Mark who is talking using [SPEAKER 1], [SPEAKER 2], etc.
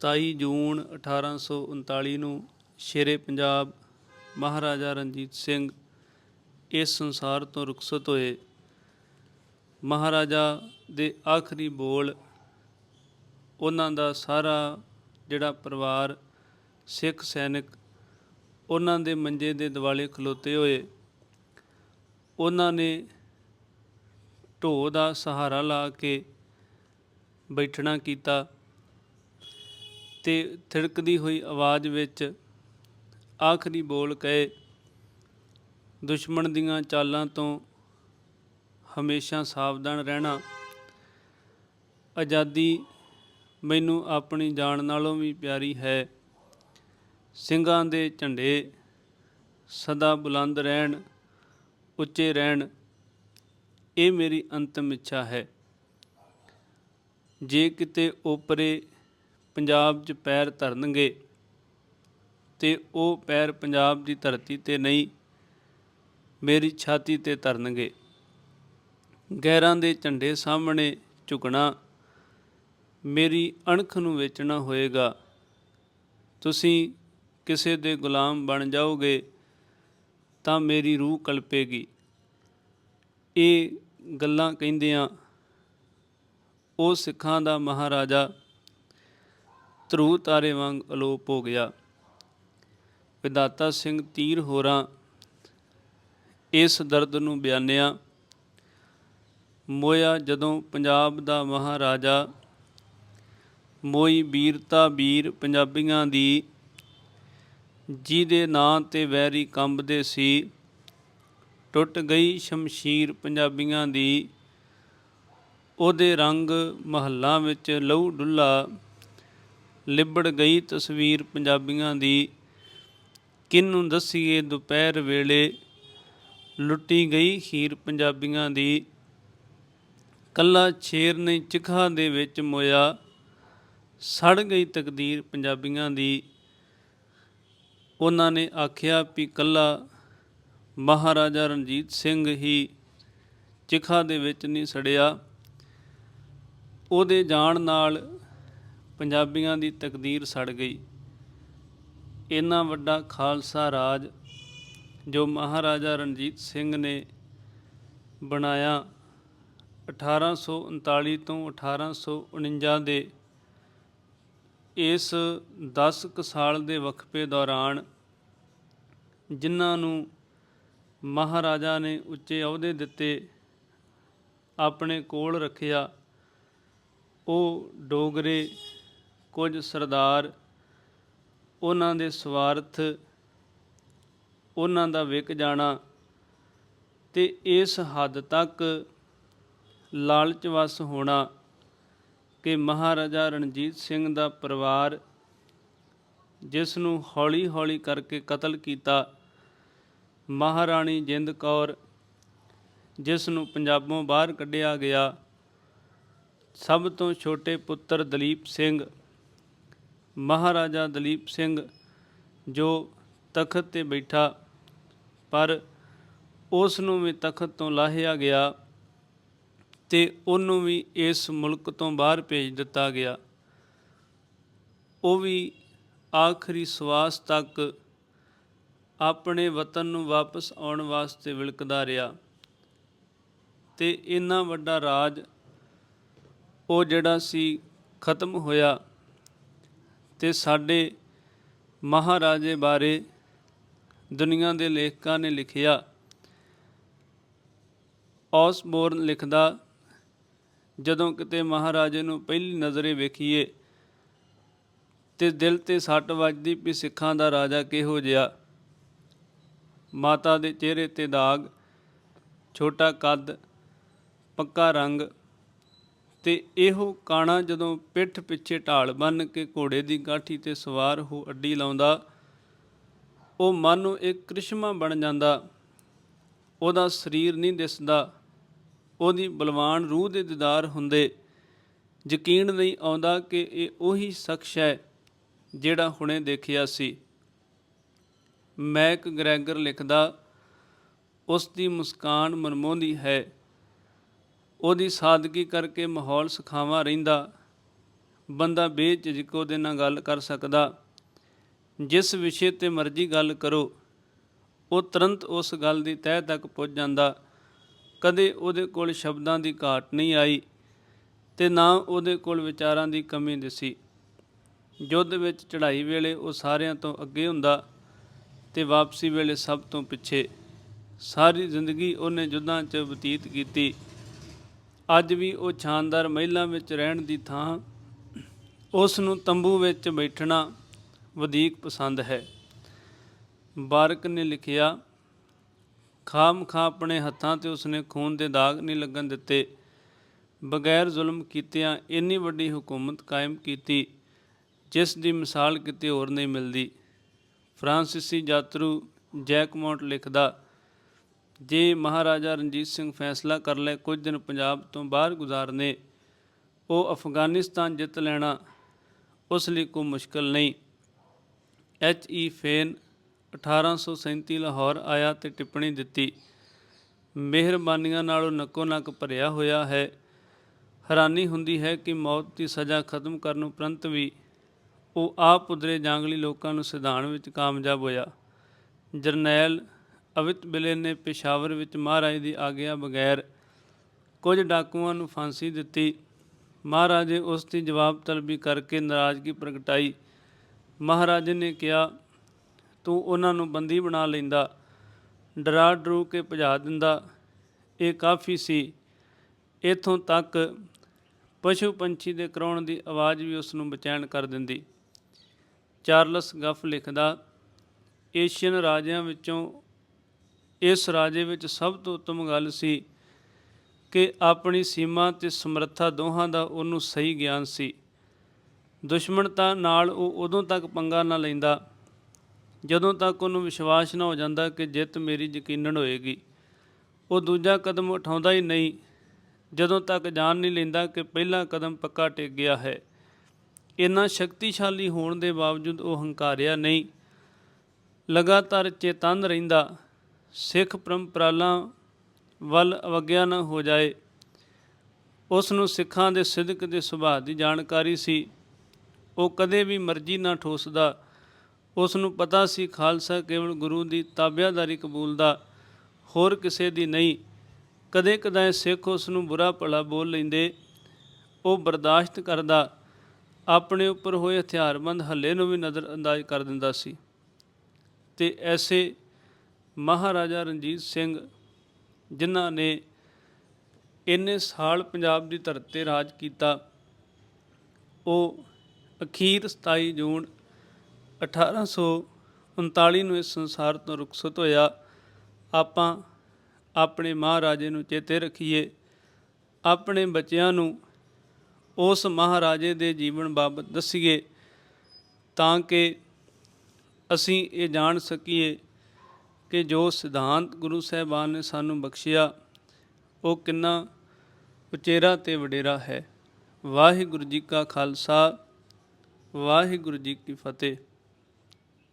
[SPEAKER 1] 27 ਜੂਨ 1839 ਨੂੰ ਸ਼ੇਰੇ ਪੰਜਾਬ ਮਹਾਰਾਜਾ ਰਣਜੀਤ ਸਿੰਘ ਇਸ ਸੰਸਾਰ ਤੋਂ ਰੁਖਸਤ ਹੋਏ। ਮਹਾਰਾਜਾ ਦੇ ਆਖਰੀ ਬੋਲ ਉਹਨਾਂ ਦਾ ਸਾਰਾ ਜਿਹੜਾ ਪਰਿਵਾਰ, ਸਿੱਖ ਸੈਨਿਕ ਉਹਨਾਂ ਦੇ ਮੰਜੇ ਦੇ ਦਿਵਾਲੇ ਖਲੋਤੇ ਹੋਏ। ਉਹਨਾਂ ਨੇ ਢੋ ਦਾ ਸਹਾਰਾ ਲਾ ਕੇ ਬੈਠਣਾ ਕੀਤਾ। ਤੇ ਥਿੜਕਦੀ ਹੋਈ ਆਵਾਜ਼ ਵਿੱਚ ਆਖਰੀ ਬੋਲ ਕਹੇ, ਦੁਸ਼ਮਣ ਦੀਆਂ ਚਾਲਾਂ ਤੋਂ ਹਮੇਸ਼ਾ ਸਾਵਧਾਨ ਰਹਿਣਾ। ਆਜ਼ਾਦੀ ਮੈਨੂੰ ਆਪਣੀ ਜਾਨ ਨਾਲੋਂ ਵੀ ਪਿਆਰੀ ਹੈ। ਸਿੰਘਾਂ ਦੇ ਝੰਡੇ ਸਦਾ ਬੁਲੰਦ ਰਹਿਣ, ਉੱਚੇ ਰਹਿਣ। ਇਹ ਮੇਰੀ ਅੰਤਮ ਇੱਛਾ ਹੈ। ਜੇ ਕਿਤੇ ਓਪਰੇ ਪੰਜਾਬ 'ਚ ਪੈਰ ਧਰਨਗੇ ਤੇ ਉਹ ਪੈਰ ਪੰਜਾਬ ਦੀ ਧਰਤੀ ਤੇ ਨਹੀਂ, ਮੇਰੀ ਛਾਤੀ ਤੇ ਧਰਨਗੇ। ਗੈਰਾਂ ਦੇ ਝੰਡੇ ਸਾਹਮਣੇ ਝੁਕਣਾ ਮੇਰੀ ਅਣਖ ਨੂੰ ਵੇਚਣਾ ਹੋਏਗਾ। ਤੁਸੀਂ ਕਿਸੇ ਦੇ ਗੁਲਾਮ ਬਣ ਜਾਓਗੇ ਤਾਂ ਮੇਰੀ ਰੂਹ ਕਲਪੇਗੀ। ਇਹ ਗੱਲਾਂ ਕਹਿੰਦਿਆਂ ਉਹ ਸਿੱਖਾਂ ਦਾ ਮਹਾਰਾਜਾ ਧਰੂ ਤਾਰੇ ਵਾਂਗ ਅਲੋਪ ਹੋ ਗਿਆ। ਵਿਦਾਤਾ ਸਿੰਘ ਤੀਰ ਹੋਰਾਂ ਇਸ ਦਰਦ ਨੂੰ ਬਿਆਨਿਆ, ਮੋਇਆ ਜਦੋਂ ਪੰਜਾਬ ਦਾ ਮਹਾਰਾਜਾ, ਮੋਈ ਵੀਰਤਾ ਵੀਰ ਪੰਜਾਬੀਆਂ ਦੀ, ਜਿਹਦੇ ਨਾਂ ਤੇ ਵੈਰੀ ਕੰਬਦੇ ਸੀ, ਟੁੱਟ ਗਈ ਸ਼ਮਸ਼ੀਰ ਪੰਜਾਬੀਆਂ ਦੀ, ਉਹਦੇ ਰੰਗ ਮਹੱਲਾਂ ਵਿੱਚ ਲਹੂ ਡੁੱਲਾ ਲਿਬੜ ਗਈ ਤਸਵੀਰ ਪੰਜਾਬੀਆਂ ਦੀ। ਕਿਹਨੂੰ ਦੱਸੀਏ ਦੁਪਹਿਰ ਵੇਲੇ ਲੁੱਟੀ ਗਈ ਖੀਰ ਪੰਜਾਬੀਆਂ ਦੀ। ਕੱਲਾ ਛੇਰ ਨੇ ਚਿਖਾ ਦੇ ਵਿੱਚ ਮੋਇਆ, ਸੜ ਗਈ ਤਕਦੀਰ ਪੰਜਾਬੀਆਂ ਦੀ। ਉਹਨਾਂ ਨੇ ਆਖਿਆ ਵੀ ਕੱਲਾ ਮਹਾਰਾਜਾ ਰਣਜੀਤ ਸਿੰਘ ਹੀ ਚਿਖਾ ਦੇ ਵਿੱਚ ਨਹੀਂ ਸੜਿਆ। ਉਹਦੇ ਜਾਣ ਨਾਲ ਪੰਜਾਬੀਆਂ ਦੀ ਤਕਦੀਰ ਸੜ ਗਈ। ਇੰਨਾ ਵੱਡਾ ਖਾਲਸਾ ਰਾਜ ਜੋ ਮਹਾਰਾਜਾ ਰਣਜੀਤ ਸਿੰਘ ਨੇ ਬਣਾਇਆ 1839 ਤੋਂ 1849 ਦੇ ਇਸ 10 ਕੁ ਸਾਲ ਦੇ ਵਕਫੇ ਦੌਰਾਨ ਜਿਨ੍ਹਾਂ ਨੂੰ ਮਹਾਰਾਜਾ ਨੇ ਉੱਚੇ ਅਹੁਦੇ ਦਿੱਤੇ, ਆਪਣੇ ਕੋਲ ਰੱਖਿਆ, ਉਹ ਡੋਗਰੇ ਕੁਝ ਸਰਦਾਰ ਉਹਨਾਂ ਦੇ ਸਵਾਰਥ ਉਹਨਾਂ ਦਾ ਵਿਕ ਜਾਣਾ ਤੇ ਇਸ ਹੱਦ ਤੱਕ ਲਾਲਚ ਵਸ ਹੋਣਾ ਕਿ ਮਹਾਰਾਜਾ ਰਣਜੀਤ ਸਿੰਘ ਦਾ ਪਰਿਵਾਰ ਜਿਸ ਨੂੰ ਹੌਲੀ-ਹੌਲੀ ਕਰਕੇ ਕਤਲ ਕੀਤਾ, ਮਹਾਰਾਣੀ ਜਿੰਦ ਕੌਰ ਜਿਸ ਨੂੰ ਪੰਜਾਬੋਂ ਬਾਹਰ ਕੱਢਿਆ ਗਿਆ, ਸਭ ਤੋਂ ਛੋਟੇ ਪੁੱਤਰ ਦਲੀਪ ਸਿੰਘ ਮਹਾਰਾਜਾ ਦਲੀਪ ਸਿੰਘ ਜੋ ਤਖਤ ਤੇ ਬੈਠਾ, ਪਰ ਉਸ ਨੂੰ ਵੀ ਤਖਤ ਤੋਂ ਲਾਹਿਆ ਗਿਆ ਤੇ ਉਹਨੂੰ ਵੀ ਇਸ ਮੁਲਕ ਤੋਂ ਬਾਹਰ ਭੇਜ ਦਿੱਤਾ ਗਿਆ। ਉਹ ਵੀ ਆਖਰੀ ਸਵਾਸ ਤੱਕ ਆਪਣੇ ਵਤਨ ਨੂੰ ਵਾਪਸ ਆਉਣ ਵਾਸਤੇ ਵਿਲਕਦਾ ਰਿਹਾ ਤੇ ਇੰਨਾ ਵੱਡਾ ਰਾਜ ਉਹ ਜਿਹੜਾ ਸੀ ਖਤਮ ਹੋਇਆ। ਤੇ ਸਾਡੇ ਮਹਾਰਾਜੇ ਬਾਰੇ ਦੁਨੀਆ ਦੇ ਲੇਖਕਾਂ ਨੇ ਲਿਖਿਆ। ਔਸਬੋਰਨ ਲਿਖਦਾ, ਜਦੋਂ ਕਿਤੇ ਮਹਾਰਾਜੇ ਨੂੰ ਪਹਿਲੀ ਨਜ਼ਰੇ ਵੇਖੀਏ ਤੇ ਦਿਲ ਤੇ ਸੱਟ ਵੱਜਦੀ ਵੀ ਸਿੱਖਾਂ ਦਾ ਰਾਜਾ ਕਿਹੋ ਜਿਹਾ। ਮਾਤਾ ਦੇ ਚਿਹਰੇ ਤੇ ਦਾਗ, ਛੋਟਾ ਕੱਦ, ਪੱਕਾ ਰੰਗ ਤੇ ਇਹੋ ਕਾਣਾ ਜਦੋਂ ਪਿੱਠ ਪਿੱਛੇ ਢਾਲ ਬੰਨ ਕੇ ਘੋੜੇ ਦੀ ਗਾਠੀ ਤੇ ਸਵਾਰ ਹੋ ਅੱਡੀ ਲਾਉਂਦਾ, ਉਹ ਮਨ ਨੂੰ ਇੱਕ ਕ੍ਰਿਸ਼ਮਾ ਬਣ ਜਾਂਦਾ। ਉਹਦਾ ਸਰੀਰ ਨਹੀਂ ਦਿਸਦਾ। ਉਹਦੀ ਬਲਵਾਨ ਰੂਹ ਦੇ ਦੀਦਾਰ ਹੁੰਦੇ। ਯਕੀਨ ਨਹੀਂ ਆਉਂਦਾ ਕਿ ਇਹ ਉਹੀ ਸ਼ਖਸ ਹੈ ਜਿਹੜਾ ਹੁਣੇ ਦੇਖਿਆ ਸੀ। ਮੈਕ ਗ੍ਰੈਗਰ ਲਿਖਦਾ, ਉਸ ਦੀ ਮੁਸਕਾਨ ਮਨਮੋਹਦੀ ਹੈ। ਉਹਦੀ ਸਾਦਗੀ ਕਰਕੇ ਮਾਹੌਲ ਸੁਖਾਵਾਂ ਰਹਿੰਦਾ। ਬੰਦਾ ਬੇਝਿਜਕ ਉਹਦੇ ਨਾਲ ਗੱਲ ਕਰ ਸਕਦਾ। ਜਿਸ ਵਿਸ਼ੇ ਤੇ ਮਰਜ਼ੀ ਗੱਲ ਕਰੋ, ਉਹ ਤੁਰੰਤ ਉਸ ਗੱਲ ਦੀ ਤਹਿ ਤੱਕ ਪਹੁੰਚ ਜਾਂਦਾ। ਕਦੇ ਉਹਦੇ ਕੋਲ ਸ਼ਬਦਾਂ ਦੀ ਘਾਟ ਨਹੀਂ ਆਈ ਤੇ ਨਾ ਉਹਦੇ ਕੋਲ ਵਿਚਾਰਾਂ ਦੀ ਕਮੀ ਦਿਸੀ। ਯੁੱਧ ਵਿੱਚ ਚੜ੍ਹਾਈ ਵੇਲੇ ਉਹ ਸਾਰਿਆਂ ਤੋਂ ਅੱਗੇ ਹੁੰਦਾ ਤੇ ਵਾਪਸੀ ਵੇਲੇ ਸਭ ਤੋਂ ਪਿੱਛੇ। ਸਾਰੀ ਜ਼ਿੰਦਗੀ ਉਹਨੇ ਯੁੱਧਾਂ 'ਚ ਬਤੀਤ ਕੀਤੀ। ਅੱਜ ਵੀ ਉਹ ਸ਼ਾਨਦਾਰ ਮਹਿਲਾਂ ਵਿੱਚ ਰਹਿਣ ਦੀ ਥਾਂ, ਉਸ ਨੂੰ ਤੰਬੂ ਵਿੱਚ ਬੈਠਣਾ ਵਧੇਕ ਪਸੰਦ ਹੈ। ਬਾਰਕ ਨੇ ਲਿਖਿਆ, ਖਾਮ ਖਾ ਆਪਣੇ ਹੱਥਾਂ ਤੇ ਉਸਨੇ ਖੂਨ ਦੇ ਦਾਗ ਨਹੀਂ ਲੱਗਣ ਦਿੱਤੇ। ਬਗੈਰ ਜ਼ੁਲਮ ਕੀਤਿਆਂ ਇੰਨੀ ਵੱਡੀ ਹਕੂਮਤ ਕਾਇਮ ਕੀਤੀ, ਜਿਸ ਦੀ ਮਿਸਾਲ ਕਿਤੇ ਹੋਰ ਨਹੀਂ ਮਿਲਦੀ। ਫਰਾਂਸੀਸੀ ਯਾਤਰੂ ਜੈਕਮੌਂਟ ਲਿਖਦਾ ਜੇ ਮਹਾਰਾਜਾ ਰਣਜੀਤ ਸਿੰਘ ਫੈਸਲਾ ਕਰ ਲੈ ਕੁਝ ਦਿਨ ਪੰਜਾਬ ਤੋਂ ਬਾਹਰ ਗੁਜ਼ਾਰਨੇ, ਉਹ ਅਫਗਾਨਿਸਤਾਨ ਜਿੱਤ ਲੈਣਾ ਉਸ ਲਈ ਕੋਈ ਮੁਸ਼ਕਲ ਨਹੀਂ। ਐਚ ਈ ਫੇਨ 1837 ਲਾਹੌਰ ਆਇਆ ਤੇ ਟਿੱਪਣੀ ਦਿੱਤੀ, ਮਿਹਰਬਾਨੀਆਂ ਨਾਲੋਂ ਨੱਕੋ ਨੱਕ ਭਰਿਆ ਹੋਇਆ ਹੈ। ਹੈਰਾਨੀ ਹੁੰਦੀ ਹੈ ਕਿ ਮੌਤ ਦੀ ਸਜ਼ਾ ਖਤਮ ਕਰਨ ਉਪਰੰਤ ਵੀ ਉਹ ਆਪ ਉਦਰੇ ਜਾਂਗਲੀ ਲੋਕਾਂ ਨੂੰ ਸਿਧਾਣ ਵਿੱਚ ਕਾਮਯਾਬ ਹੋਇਆ। ਜਰਨੈਲ ਅਵਿਤ ਬਿਲੇ ਨੇ ਪੇਸ਼ਾਵਰ ਵਿੱਚ ਮਹਾਰਾਜ ਦੀ ਆਗਿਆ ਬਗੈਰ ਕੁਝ ਡਾਕੂਆਂ ਨੂੰ ਫਾਂਸੀ ਦਿੱਤੀ। ਮਹਾਰਾਜੇ ਉਸ ਦੀ ਜਵਾਬ ਤਲਬੀ ਕਰਕੇ ਨਾਰਾਜ਼ਗੀ ਪ੍ਰਗਟਾਈ। ਮਹਾਰਾਜੇ ਨੇ ਕਿਹਾ, ਤੂੰ ਉਹਨਾਂ ਨੂੰ ਬੰਦੀ ਬਣਾ ਲੈਂਦਾ, ਡਰਾ ਡਰੂ ਕੇ ਭਜਾ ਦਿੰਦਾ। ਇਹ ਕਾਫੀ ਸੀ। ਇਥੋਂ ਤੱਕ ਪਸ਼ੂ ਪੰਛੀ ਦੇ ਕਰਾਉਣ ਦੀ ਆਵਾਜ਼ ਵੀ ਉਸ ਨੂੰ ਬਚੈਨ ਕਰ ਦਿੰਦੀ। ਚਾਰਲਸ ਗਫ ਲਿਖਦਾ, ਏਸ਼ੀਅਨ ਰਾਜਿਆਂ ਵਿੱਚੋਂ ਇਸ ਰਾਜੇ ਵਿੱਚ ਸਭ ਤੋਂ ਉੱਤਮ ਗੱਲ ਸੀ ਕਿ ਆਪਣੀ ਸੀਮਾ ਤੇ ਸਮਰੱਥਾ ਦੋਹਾਂ ਦਾ ਉਹਨੂੰ ਸਹੀ ਗਿਆਨ ਸੀ। ਦੁਸ਼ਮਣਤਾ ਨਾਲ ਉਹ ਉਦੋਂ ਤੱਕ ਪੰਗਾ ਨਾ ਲੈਂਦਾ ਜਦੋਂ ਤੱਕ ਉਹਨੂੰ ਵਿਸ਼ਵਾਸ ਨਾ ਹੋ ਜਾਂਦਾ ਕਿ ਜਿੱਤ ਮੇਰੀ ਯਕੀਨਨ ਹੋਏਗੀ। ਉਹ ਦੂਜਾ ਕਦਮ ਉਠਾਉਂਦਾ ਹੀ ਨਹੀਂ, ਜਦੋਂ ਤੱਕ ਜਾਣ ਨਹੀਂ ਲੈਂਦਾ ਕਿ ਪਹਿਲਾ ਕਦਮ ਪੱਕਾ ਟਿਕ ਗਿਆ ਹੈ। ਇੰਨਾ ਸ਼ਕਤੀਸ਼ਾਲੀ ਹੋਣ ਦੇ ਬਾਵਜੂਦ ਉਹ ਹੰਕਾਰਿਆ ਨਹੀਂ, ਲਗਾਤਾਰ ਚੇਤਨ ਰਹਿੰਦਾ ਸਿੱਖ ਪਰੰਪਰਾਲਾਂ ਵੱਲ ਅਵਗਿਆ ਨਾ ਹੋ ਜਾਏ। ਉਸ ਨੂੰ ਸਿੱਖਾਂ ਦੇ ਸਿਦਕ ਦੇ ਸੁਭਾਅ ਦੀ ਜਾਣਕਾਰੀ ਸੀ। ਉਹ ਕਦੇ ਵੀ ਮਰਜ਼ੀ ਨਾ ਠੋਸਦਾ। ਉਸ ਨੂੰ ਪਤਾ ਸੀ, ਖਾਲਸਾ ਕੇਵਲ ਗੁਰੂ ਦੀ ਤਾਬਿਆਦਾਰੀ ਕਬੂਲਦਾ, ਹੋਰ ਕਿਸੇ ਦੀ ਨਹੀਂ। ਕਦੇ ਕਦਾਏ ਸਿੱਖ ਉਸ ਨੂੰ ਬੁਰਾ ਭਲਾ ਬੋਲ ਲੈਂਦੇ। ਉਹ ਬਰਦਾਸ਼ਤ ਕਰਦਾ, ਆਪਣੇ ਉੱਪਰ ਹੋਏ ਹਥਿਆਰਬੰਦ ਹੱਲੇ ਨੂੰ ਵੀ ਨਜ਼ਰ ਅੰਦਾਜ਼ ਕਰ ਦਿੰਦਾ ਸੀ। ਤੇ ਐਸੇ ਮਹਾਰਾਜਾ ਰਣਜੀਤ ਸਿੰਘ ਜਿਨ੍ਹਾਂ ਨੇ ਇੰਨੇ ਸਾਲ ਪੰਜਾਬ ਦੀ ਧਰਤੀ ਤੇ ਰਾਜ ਕੀਤਾ, ਉਹ ਅਖੀਰ 27 ਜੂਨ 1839 ਨੂੰ ਇਸ ਸੰਸਾਰ ਤੋਂ ਰੁਖਸਤ ਹੋਇਆ। ਆਪਾਂ ਆਪਣੇ ਮਹਾਰਾਜੇ ਨੂੰ ਚੇਤੇ ਰੱਖੀਏ। ਆਪਣੇ ਬੱਚਿਆਂ ਨੂੰ ਉਸ ਮਹਾਰਾਜੇ ਦੇ ਜੀਵਨ ਬਾਬਤ ਦੱਸੀਏ ਤਾਂ ਕਿ ਅਸੀਂ ਇਹ ਜਾਣ ਸਕੀਏ ਕਿ ਜੋ ਸਿਧਾਂਤ ਗੁਰੂ ਸਾਹਿਬਾਨ ਨੇ ਸਾਨੂੰ ਬਖਸ਼ਿਆ, ਉਹ ਕਿੰਨਾ ਉਚੇਰਾ ਤੇ ਵਡੇਰਾ ਹੈ। ਵਾਹਿਗੁਰੂ ਜੀ ਕਾ ਖਾਲਸਾ, ਵਾਹਿਗੁਰੂ ਜੀ ਕੀ ਫਤਿਹ।